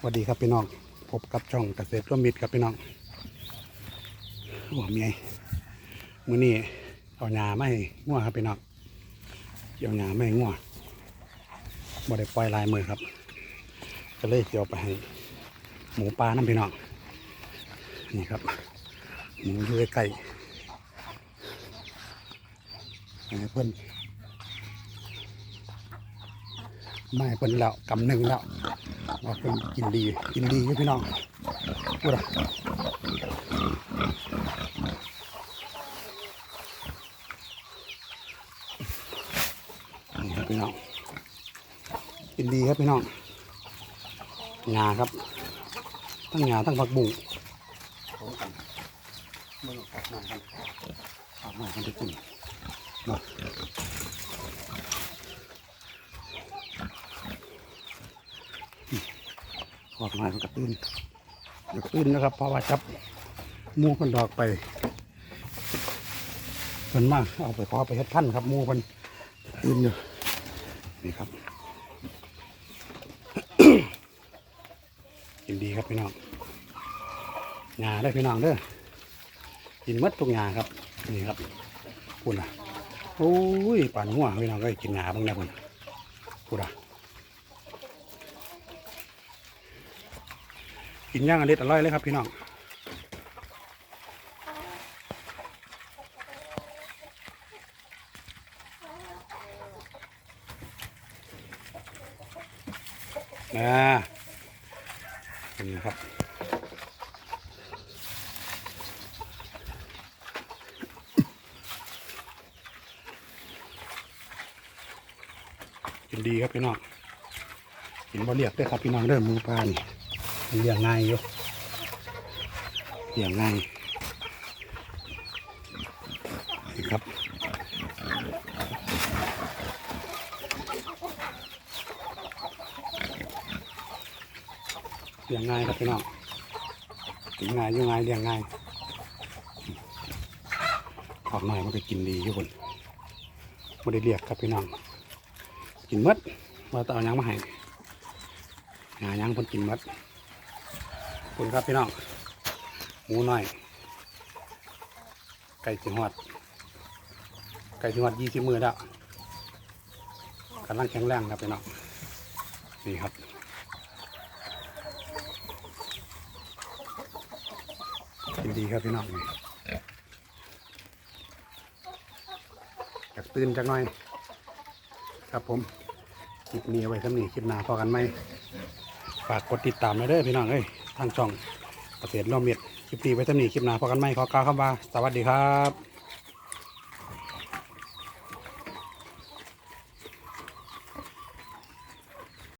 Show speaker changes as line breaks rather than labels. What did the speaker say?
สวัสดีครับพี่น้อง พบกับช่องเกษตรร่วมมิตรครับพี่น้องโอ้มีมือนี้เอาหญ้ามาให้งัวครับพี่น้องเอาหญ้ามาให้งัวบ่ได้ปล่อยลายมือครับก็เลยเกี่ยวไปให้หมูปลาน้ำพี่น้องนี่ครับหมูอยู่ใกล้เพิ่อน ไม่เพิ่นแล้วกำหนึ่งแล้วว่าเป็นกินดีกินดีอยู่พี่น้องพูดอะนี่ครับพี่น้องกินดีครับพี่น้องงาครับทั้งงาทั้งผักบุ้งมกันมือกกันปักหน่อยกันจะกินเนา ออกมามันกระตื้นเดี๋ยวตื้นนะครับ เพราะว่าจับมูคนดอกไปเพิ่นมากเอาไปขอไปเฮ็ดพันครับ มูเพิ่นตื้นอยู่นี่ครับกินดีครับพี่น้องงาได้พี่น้องเด้อกินหมดทุกงาครับนี่ครับพูดนะโอ้ยป่านหัวพี่น้องก็กินงาบ้างนะพุ่นพูดอะ กินย่างอร่อยอร่อยเลยครับพี่น้องนะนี่ครับกินดีครับพี่น้องกินบ่เรียกได้ครับพี่น้องเด้อหมูปลานี่มัน เลี้ยงง่ายอยู่เลี้ยงง่ายนะครับเลี้ยงง่ายครับพี่น้องกินง่ายอยู่ง่ายเลี้ยงง่ายขอบหน่อยมันก็กินดีอยู่คนไม่ได้เรียกครับพี่น้องกินหมดว่าต้ออยังมาให้หาหยังคนกินหมด คุณครับพี่น้องหมูน้อย ไก่สิหอด ไก่สิหอดยี่สิบมือแล้วกำลังแข็งแรงครับพี่น้องนี่ครับกินดีครับพี่น้องนี่อยากตื่นจักหน่อย ครับผมคลิปนี้ไว้สำนีคลิปหน้าพอกันไหม ฝากกดติดตามไว้เด้อพี่น้องเอ้ยทางช่องเกษตรร่วมมิตรคลิปนี้ไว้สำนีคลิปหน้าพอกันไหมขอกล่าวคำว่าสวัสดีครับ